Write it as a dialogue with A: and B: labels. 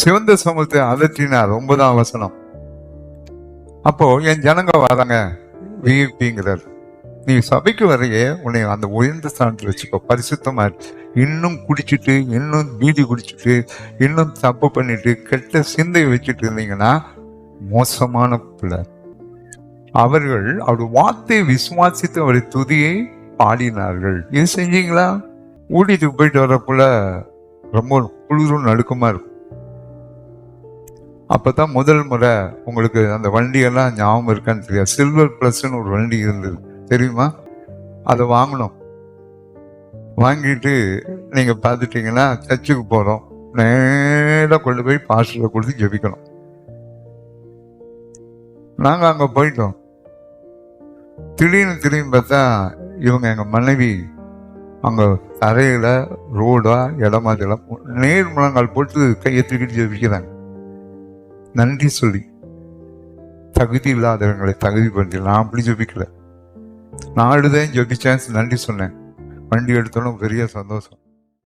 A: சிவந்த சமூகத்தை அதற்றினார் ஒன்பதாம் வசனம். அப்போ என் ஜனங்க வராங்க விஐபிங்கிறார் நீ சபைக்கு வரைய உன்னை அந்த உயர்ந்த ஸ்தானத்தில் வச்சுக்கோ. பரிசுத்தமா இரு. இன்னும் குடிச்சிட்டு இன்னும் பீதி குடிச்சிட்டு இன்னும் தப்பு பண்ணிட்டு கெட்ட சிந்தை வச்சுட்டு இருந்தீங்கன்னா மோசமான பிள்ளை. அவர்கள் அவருடைய வார்த்தை விசுவாசித்து அவருடைய துதியை பாடினார்கள். இது செஞ்சீங்களா? ஊட்டிட்டு போயிட்டு வரக்குள்ள ரொம்ப குளிரும் நடுக்கமா இருக்கும். அப்போ தான் முதல் முறை உங்களுக்கு அந்த வண்டியெல்லாம் ஞாபகம் இருக்கான்னு தெரியாது. சில்வர் ப்ளஸ்ன்னு ஒரு வண்டி இருந்தது. தெரியுமா? அதை வாங்கணும் வாங்கிட்டு நீங்கள் பார்த்துட்டீங்கன்னா சர்ச்சுக்கு போகிறோம் நேராக கொண்டு போய் பாஸ்டரை கொடுத்து ஜெபிக்கணும். நாங்கள் அங்கே போயிட்டோம். திடீர்னு திரும்பி பார்த்தா இவங்க எங்கள் மனைவி அங்கே தரையில் ரோடாக இடமா இதெல்லாம் நேர் முழங்கால் போட்டு கையை தூக்கிட்டு ஜெபிக்கிறாங்க. நன்றி சொல்லி தகுதி இல்லாதவங்களை தகுதி பண்ணி நான் அப்படி நான் நாடுதான் ஜபிச்சேன் நன்றி சொன்னேன். வண்டி எடுத்தோன்னு பெரிய சந்தோஷம்.